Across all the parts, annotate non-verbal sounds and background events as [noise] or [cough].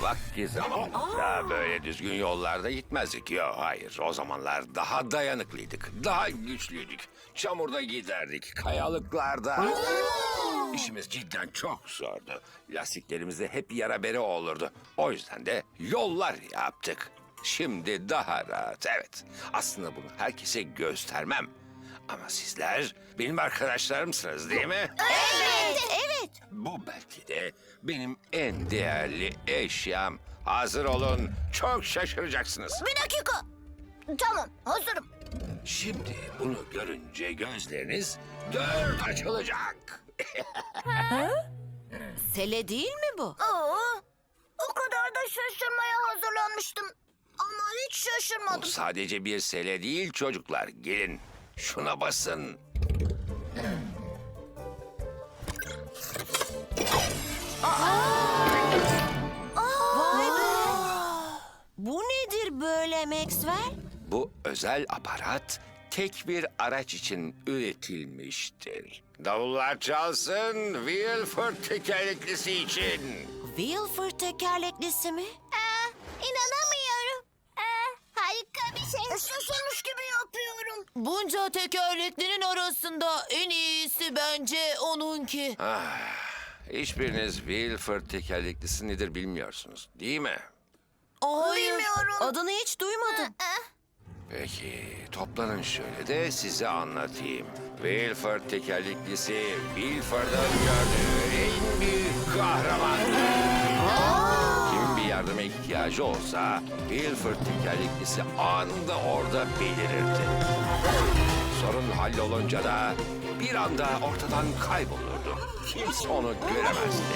Vakti zamanında böyle düzgün yollarda gitmezdik. Yok hayır o zamanlar daha dayanıklıydık. Daha güçlüydük. Çamurda giderdik. Kayalıklarda. İşimiz cidden çok zordu. Lastiklerimizde hep yara bere olurdu. O yüzden de yollar yaptık. Şimdi daha rahat evet. Aslında bunu herkese göstermem. Ama sizler benim arkadaşlarımsınız değil mi? Evet, evet. Bu belki de benim en değerli eşyam. Hazır olun. Çok şaşıracaksınız. Bir dakika. Tamam, hazırım. Şimdi bunu görünce gözleriniz dört açılacak. [laughs] Sele değil mi bu? Aa, o kadar da şaşırmaya hazırlanmıştım. Ama hiç Bu şaşırmadım. sadece bir sele değil çocuklar. Gelin şuna basın. Vay be. Bu nedir böyle Maxwell? Bu özel aparat tek bir araç için üretilmiştir. Davullar çalsın Wilford tekerleklisi için. Wilford tekerleklisi mi? Aa, inanamıyorum. Aa, harika bir şey. Gibi yapıyorum. Bunca tekerleklinin arasında en iyisi bence onunki. Hiçbiriniz Wilford tekerleklisi nedir bilmiyorsunuz değil mi? Hayır, Bilmiyorum. adını hiç duymadım. Peki toplanın şöyle de size anlatayım. Wilford tekerleklisi Wilford'ın gördüğü en büyük. Kim bir yardıma ihtiyacı olsa Wilford tekerleklisi anında orada belirirdi. Sorun hallolunca da bir anda ortadan kaybolurdu. Kimse onu göremezdi.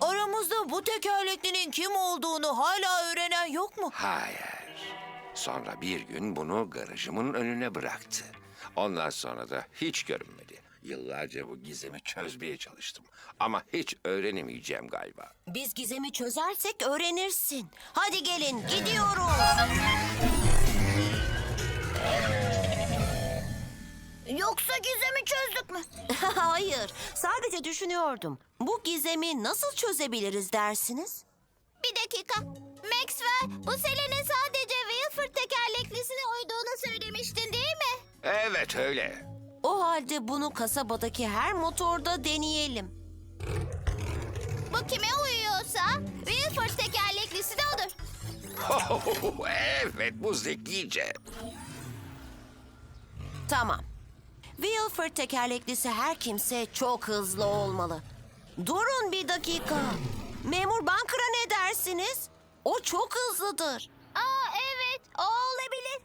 Aramızda bu tekerleklinin kim olduğunu hala öğrenen yok mu? Hayır. Sonra bir gün bunu garajımın önüne bıraktı. Ondan sonra da hiç görünmedi. Yıllarca bu gizemi çözmeye çalıştım. Ama hiç öğrenemeyeceğim galiba. Biz gizemi çözersek öğrenirsin. Hadi gelin gidiyoruz. Yoksa gizemi çözdük mü? [laughs] Hayır, sadece düşünüyordum. Bu gizemi nasıl çözebiliriz dersiniz? Bir dakika. Maxwell, bu Selen'in sadece Wilford tekerleklisine uyduğunu söylemiştin değil mi? Evet öyle. O halde bunu kasabadaki her motorda deneyelim. Bu kime uyuyorsa Wilford tekerleklisi de odur. evet bu zekice. Tamam. Wilford tekerleklisi her kimse çok hızlı olmalı. Durun bir dakika. Memur Bunker'a ne dersiniz? O çok hızlıdır. Aa evet, o olabilir.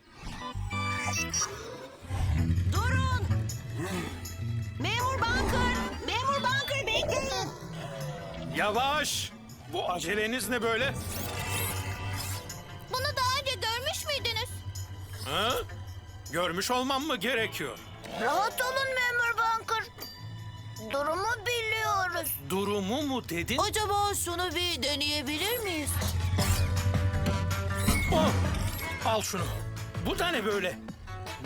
Yavaş! Bu aceleniz ne böyle? Bunu daha önce görmüş müydünüz? Ha? Görmüş olmam mı gerekiyor? Rahat olun Memur Bunker. Durumu biliyoruz. Durumu mu dedin? Acaba şunu bir deneyebilir miyiz? Oh! Al şunu. Bu da ne böyle?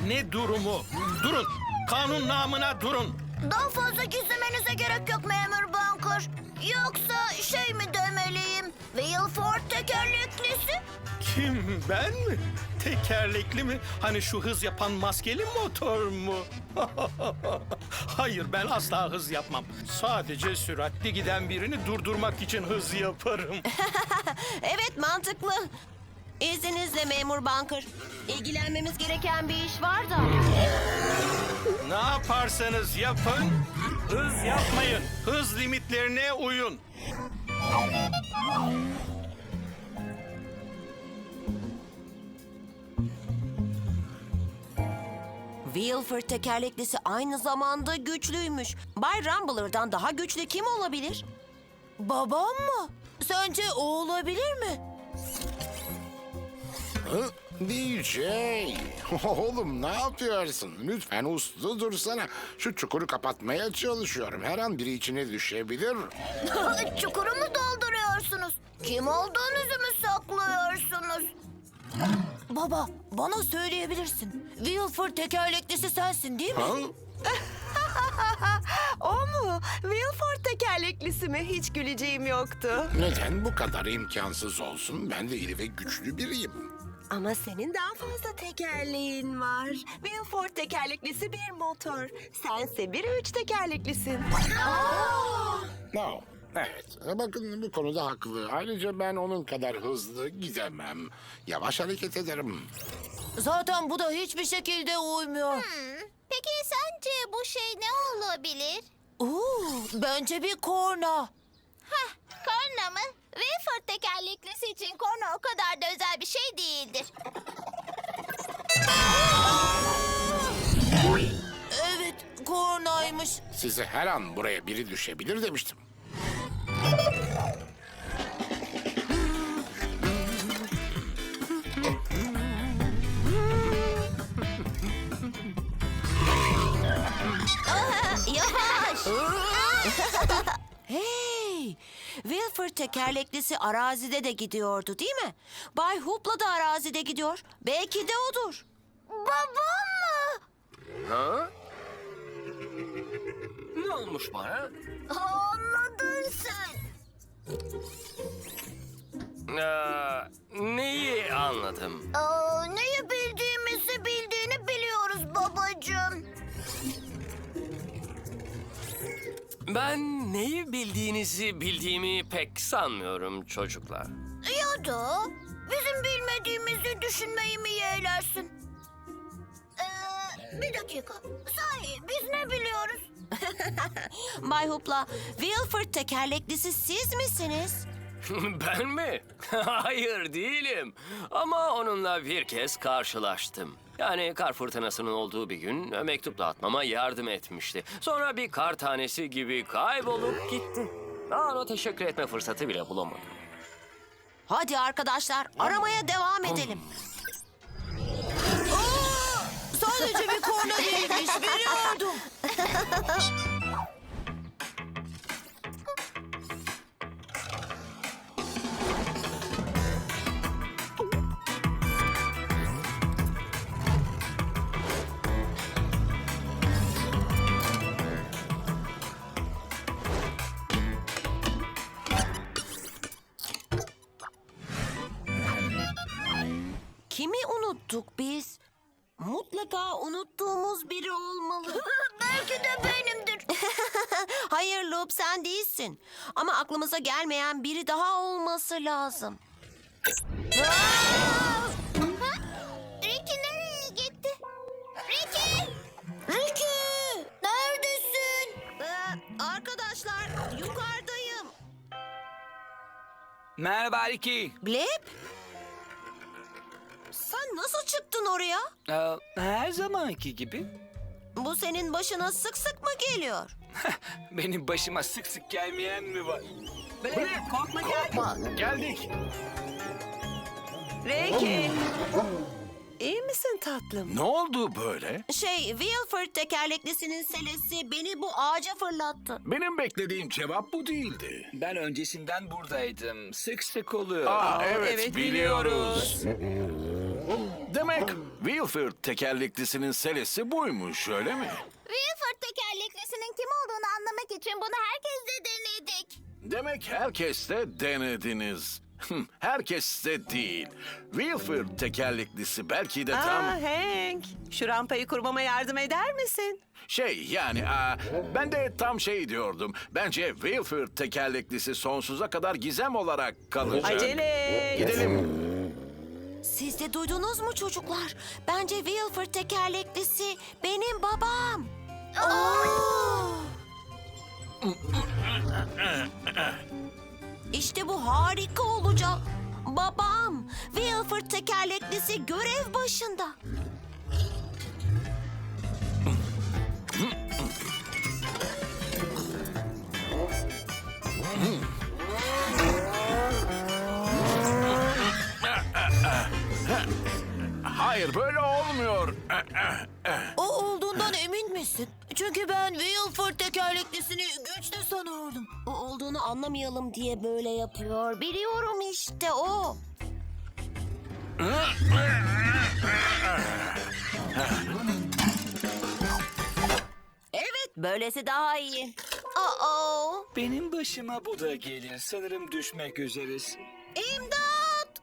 Ne durumu? Durun. Kanun namına durun. Daha fazla gizlemenize gerek yok Memur Bunker. Yoksa şey mi demeliyim? Wilford tekerleklisi? Kim ben mi? Tekerlekli mi? Hani şu hız yapan maskeli motor mu? [laughs] Hayır ben asla hız yapmam. Sadece süratli giden birini durdurmak için hız yaparım. [laughs] Evet mantıklı. İzninizle Memur Bunker. İlgilenmemiz gereken bir iş var da. ne yaparsanız yapın, hız yapmayın. Hız limitlerine uyun. Wilford tekerleklisi aynı zamanda güçlüymüş. Bay Rumbler'dan daha güçlü kim olabilir? Babam mı? Sence o olabilir mi? Hı? DJ, [laughs] oğlum ne yapıyorsun? Lütfen uslu dursana. Şu çukuru kapatmaya çalışıyorum. Her an biri içine düşebilir. [laughs] Çukuru mu dolduruyorsunuz? Kim olduğunuzu mu saklıyorsunuz? Baba, bana söyleyebilirsin. Wilford tekerleklisi sensin değil mi? Ha? [laughs] O mu? Wilford tekerleklisi mi? Hiç güleceğim yoktu. Neden bu kadar imkansız olsun? Ben de iri ve güçlü biriyim. Ama senin daha fazla tekerleğin var. Wilford tekerleklisi bir motor. Sense bir üç tekerleklisin. No. Evet, bakın bu konuda haklı. Ayrıca ben onun kadar hızlı gidemem. Yavaş hareket ederim. Zaten bu da hiçbir şekilde uymuyor. Hmm, Peki sence bu şey ne olabilir? Oo, bence bir korna. Hah, korna mı? Wilford tekerleklisi için korna o kadar da özel bir şey değildir. Evet, kornaymış. Size her an buraya biri düşebilir demiştim. Wilford tekerleklisi arazide de gidiyordu değil mi? Bay Hoopla da arazide gidiyor. Belki de odur. Babam mı? Ha? Ne olmuş bana? Anladın sen. Aa, neyi anladım? Aa, neyi bildiğimizi bildiğini biliyoruz babacığım. Ben neyi bildiğinizi bildiğimi pek sanmıyorum çocuklar. Ya da bizim bilmediğimizi düşünmeyi mi yeğlersin? Ee, bir dakika. Sahi biz ne biliyoruz? [laughs] Bay Hoopla, Wilford tekerleklisi siz misiniz? [laughs] ben mi? [laughs] Hayır değilim. Ama onunla bir kez karşılaştım. Yani kar fırtınasının olduğu bir gün mektup dağıtmama yardım etmişti. Sonra bir kar tanesi gibi kaybolup gitti. Daha ona teşekkür etme fırsatı bile bulamadım. Hadi arkadaşlar, aramaya devam edelim. Aa, sadece bir korna değilmiş, biliyordum. [laughs] Loop sen değilsin. Ama aklımıza gelmeyen biri daha olması lazım. Ricky nereye gitti? Ricky! Ricky! Neredesin? Ee, arkadaşlar yukarıdayım. Merhaba Ricky. Blip? Sen nasıl çıktın oraya? Ee, her zamanki gibi. Bu senin başına sık sık mı geliyor? [laughs] Benim başıma sık sık gelmeyen mi var? Geldik. Ricky. İyi misin tatlım? Ne oldu böyle? Şey, Wilford tekerleklisinin selesi beni bu ağaca fırlattı. Benim beklediğim cevap bu değildi. Ben öncesinden buradaydım. Sık sık oluyor. Aa, evet, evet, biliyoruz. [laughs] Demek Wilford tekerleklisinin selesi buymuş öyle mi? Wilford anlamak için bunu herkesle denedik. Demek herkes de denediniz. Herkes de değil. Wilford tekerleklisi belki de tam Aa Hank. Şu rampayı kurmama yardım eder misin? şey yani aa, ben de tam şey diyordum. Bence Wilford tekerleklisi sonsuza kadar gizem olarak kalacak. Acele. Gidelim. Siz de duydunuz mu çocuklar? Bence Wilford tekerleklisi benim babam. İşte olacak. Babam, Wilford tekerleklisi görev başında. Hayır böyle olmuyor. O olduğundan emin misin? Çünkü ben Wilford tekerleklisini güçlü sanıyordum. O olduğunu anlamayalım diye böyle yapıyor. Biliyorum işte o. Böylesi daha iyi. Aa, Benim başıma bu da gelir. Sanırım düşmek üzeriz. imdat!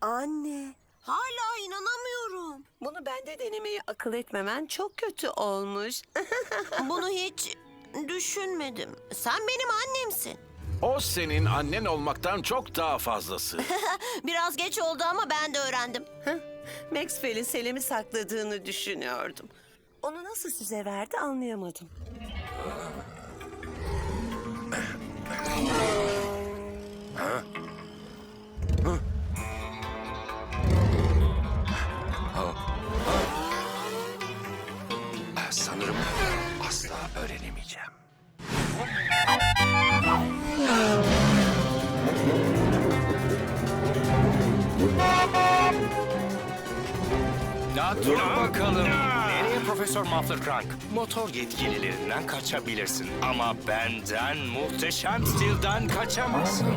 Anne, hala inanamıyorum. Bunu bende denemeyi akıl etmemen çok kötü olmuş. [laughs] Bunu hiç düşünmedim. Sen benim annemsin. O senin annen olmaktan çok daha fazlası. [laughs] Biraz geç oldu ama ben de öğrendim. Maxwell'in Selim'i sakladığını düşünüyordum. Onu nasıl size verdi anlayamadım. [laughs] Sanırım asla öğrenemeyeceğim. Ya dur bakalım. Profesör Muffler Crank? Motor yetkililerinden kaçabilirsin. Ama benden muhteşem stilden kaçamazsın. [laughs]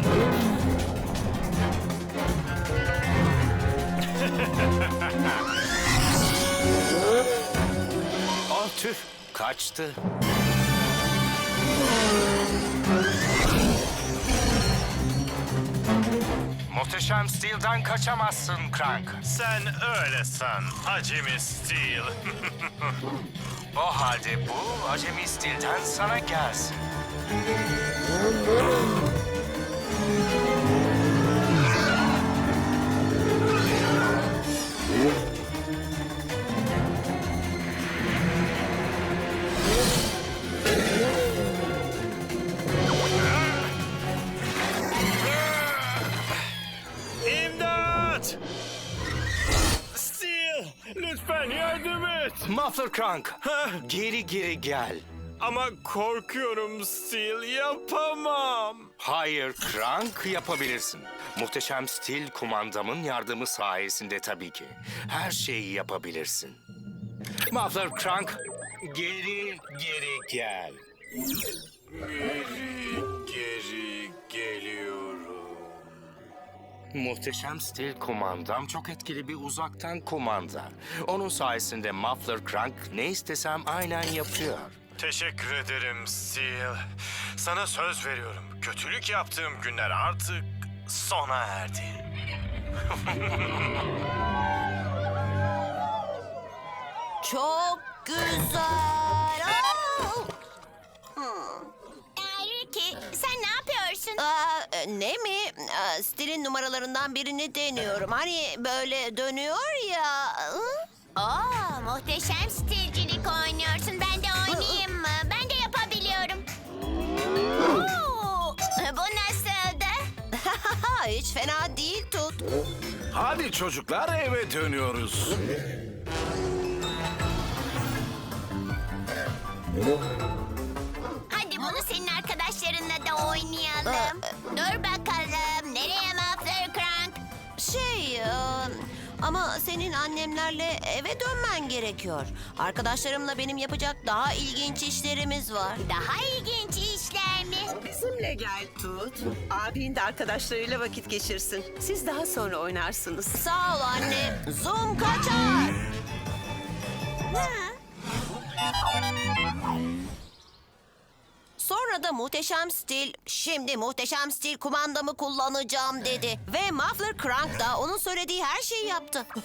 oh tüh, kaçtı. Muhteşem Steel'den kaçamazsın Crank. Sen öyle san, acemi Steel. [laughs] O halde bu acemi Steel'den sana gelsin. [laughs] et. Muffler Crank, geri geri gel. Ama korkuyorum Steel, yapamam. Hayır Crank yapabilirsin. Muhteşem stil kumandamın yardımı sayesinde tabii ki. Her şeyi yapabilirsin. Muffler Crank, geri geri gel. Geri geliyorum. Muhteşem stil kumandam çok etkili bir uzaktan kumanda. Onun sayesinde Muffler Crank ne istesem aynen yapıyor. Teşekkür ederim Steel. Sana söz veriyorum. Kötülük yaptığım günler artık sona erdi. Çok güzel. Aa! Ricky, sen ne yapıyorsun? Aa, ne mi? Aa, stilin numaralarından birini deniyorum. Hani böyle dönüyor ya. Hı? Aa, muhteşem stilcilik oynuyorsun. Ben de oynayayım mı? Ben de yapabiliyorum. Oo, bu nasıldı? [laughs] Hiç fena değil tut. Hadi çocuklar eve dönüyoruz. Oynayalım. Dur bakalım. Nereye Muffler Crank? Şey, e, ama senin annemlerle eve dönmen gerekiyor. Arkadaşlarımla benim yapacak daha ilginç işlerimiz var. Daha ilginç işler mi? Bizimle gel Tut. Abin de arkadaşlarıyla vakit geçirsin. Siz daha sonra oynarsınız. Sağ ol anne. Zoom kaçar. Sonra da muhteşem stil, şimdi muhteşem stil kumandamı kullanacağım dedi. Ve Muffler Crank da onun söylediği her şeyi yaptı. [laughs]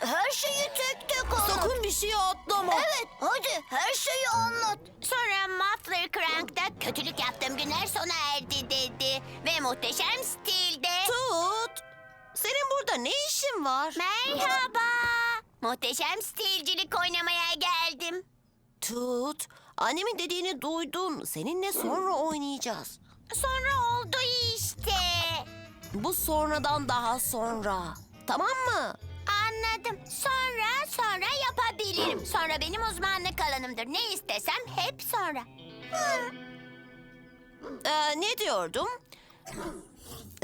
Her şeyi tek tek anlat. Sakın bir şey atlama. Evet, hadi her şeyi anlat. Sonra Muffler Crank da kötülük yaptığım günler sona erdi dedi. Ve muhteşem stilde... Tut. Senin burada ne işin var? Merhaba. Muhteşem stilcilik oynamaya geldim. Tut. Annemin dediğini duydum. Seninle sonra oynayacağız. Sonra oldu işte. Bu sonradan daha sonra. tamam mı? Anladım. Sonra sonra yapabilirim. Sonra benim uzmanlık alanımdır. Ne istesem hep sonra. Hı. Ee, ne diyordum?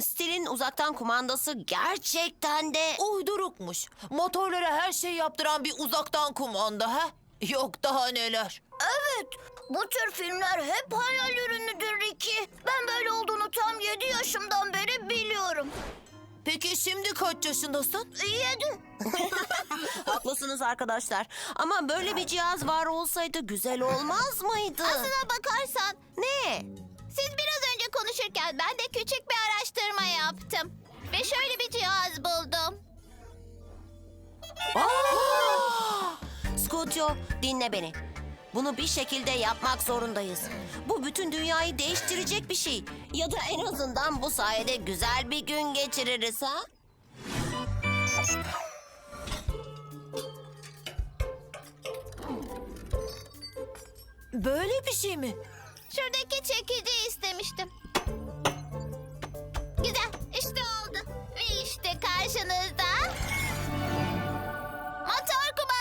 Stil'in uzaktan kumandası gerçekten de... Uydurukmuş. Motorlara her şey yaptıran bir uzaktan kumanda ha? Yok daha neler. Evet. Bu tür filmler hep hayal ürünüdür Ricky. Ben böyle olduğunu tam 7 yaşımdan beri biliyorum. Peki şimdi kaç yaşındasın? Yedim. [laughs] Haklısınız arkadaşlar. Ama böyle bir cihaz var olsaydı güzel olmaz mıydı? Aslına bakarsan Ne? siz biraz önce konuşurken ben de küçük bir araştırma yaptım. Ve şöyle bir cihaz buldum. Scootio dinle beni. Bunu bir şekilde yapmak zorundayız. Bu bütün dünyayı değiştirecek bir şey. Ya da en azından bu sayede güzel bir gün geçiririz ha? Böyle bir şey mi? Şuradaki çekici istemiştim. Güzel, işte oldu. Ve işte karşınızda... Motor kumandası.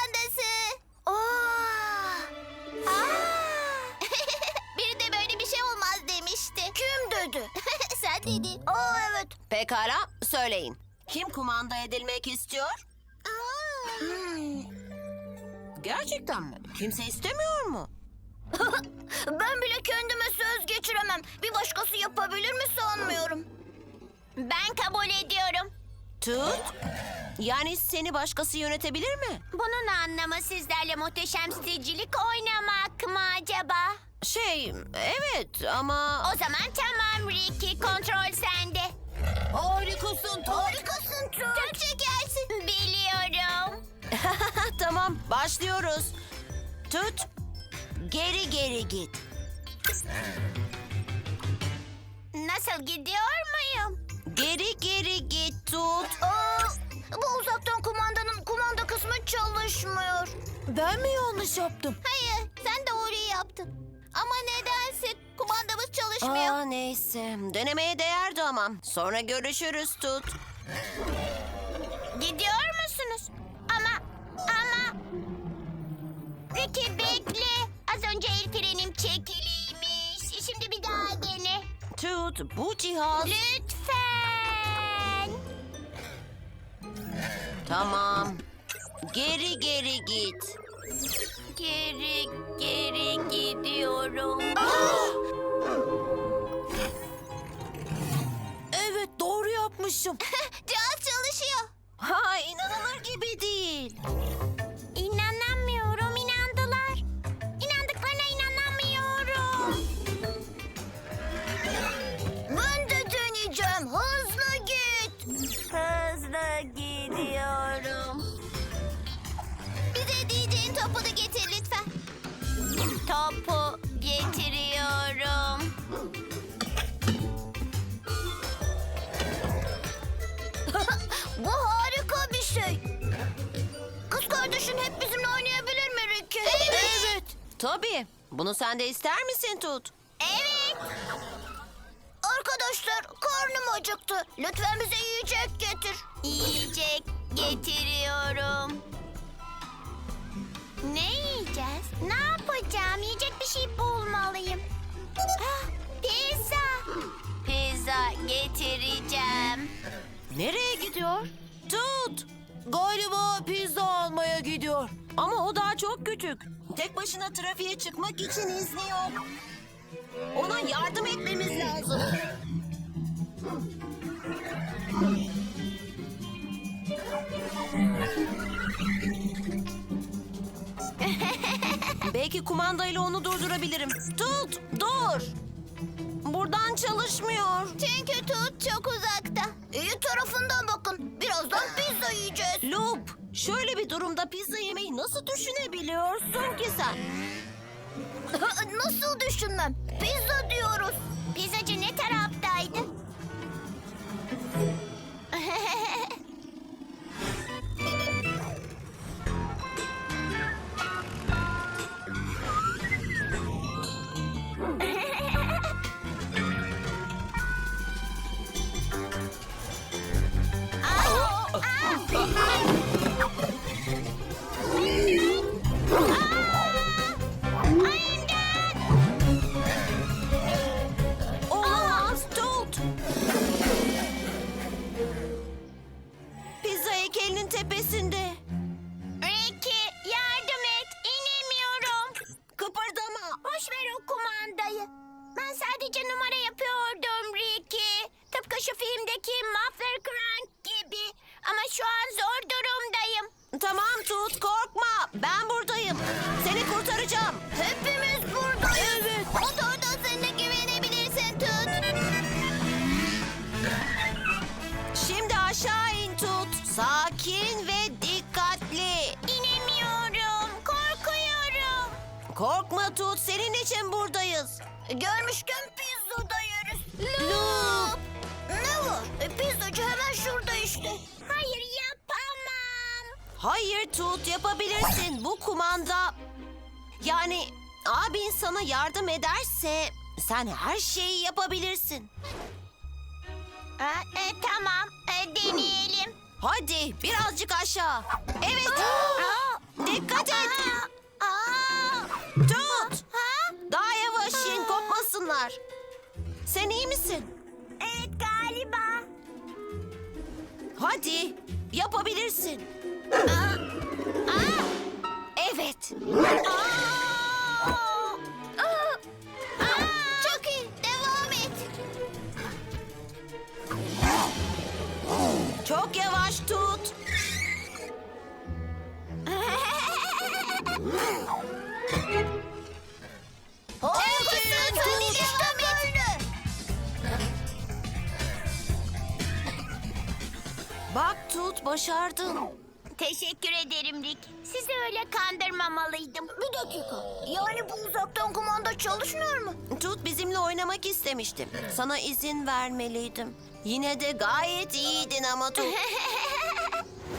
Sen dedin. Aa evet. Pekala söyleyin. Kim kumanda edilmek istiyor? Hmm. Gerçekten mi? Kimse istemiyor mu? [laughs] Ben bile kendime söz geçiremem. Bir başkası yapabilir mi sanmıyorum. Ben kabul ediyorum. Tut. Yani seni başkası yönetebilir mi? Bunun anlamı sizlerle muhteşem stilcilik oynamak mı acaba? Şey, evet ama... O zaman tamam Ricky, kontrol sende. Harikasın Tom. Harikasın Çok şekersin. Biliyorum. [laughs] tamam, başlıyoruz. Tut. Geri geri git. Nasıl gidiyor muyum? Geri geri git tut. Aa, bu uzaktan kumandanın kumanda kısmı çalışmıyor. Ben mi yanlış yaptım? Hayır, sen doğruyu yaptın. Ama nedense kumandamız çalışmıyor. Aa, neyse. Denemeye değerdi ama. Sonra görüşürüz tut. Gidiyor musunuz? Ama, ama... Ricky bekle. Az önce el frenim çekiliymiş. Şimdi bir daha dene. Tut, bu cihaz... Lütfen. Tamam. Geri geri git. Geri, geri gidiyorum. Evet doğru yapmışım. [laughs] Cihaz çalışıyor. Ha, inanılır gibi değil. Tabii. Bunu sen de ister misin tut? Evet. Arkadaşlar karnım acıktı. Lütfen bize yiyecek getir. Yiyecek getiriyorum. Ne yiyeceğiz? Ne yapacağım? Yiyecek bir şey bulmalıyım. Ah, pizza. Pizza getireceğim. Nereye gidiyor? Tut. Galiba pizza almaya gidiyor. Ama o daha çok küçük. Tek başına trafiğe çıkmak için izni yok. Ona yardım etmemiz lazım. [laughs] Belki kumandayla onu durdurabilirim. Tut, dur. Buradan çalışmıyor. Çünkü tut çok uzakta. İyi tarafından bakın. Birazdan pizza yiyeceğiz. Loop, şöyle bir durumda pizza yemeyi nasıl düşünebiliyorsun ki sen? [laughs] Nasıl düşünmem? Pizza diyoruz. Pizzacı ne taraftaydı? [laughs] Ah! Kumanda... Yani abin sana yardım ederse sen her şeyi yapabilirsin. Ha, e, tamam. E, deneyelim. Hadi birazcık aşağı. Evet. Dikkat et. Aa, aa. Tut. Ha? Daha yavaş in kopmasınlar. Sen iyi misin? Evet galiba. Hadi yapabilirsin. Evet. Aa! Aa! Aa! Çok iyi. Devam et. Çok yavaş tut. Harikasın. Hadi devam et. Bak tut başardın. Teşekkür ederim Rick. Sizi öyle kandırmamalıydım. Bir dakika. Yani bu uzaktan kumanda çalışmıyor mu? Tut bizimle oynamak istemiştim. Sana izin vermeliydim. Yine de gayet iyiydin ama Tut. [laughs]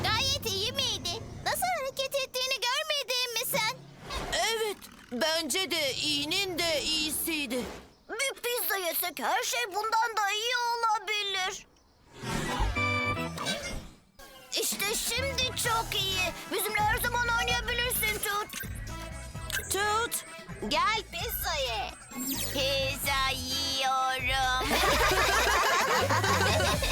Gayet iyi miydi? Nasıl hareket ettiğini görmedin mi sen? Evet, bence de iyinin de iyisiydi. Bir pizza yesek her şey bundan da iyi olabilir. İşte şimdi çok iyi. Bizimle her zaman oynayabilirsin Tut. Tut. Gel Pizza ye. Pizza yiyorum. [laughs]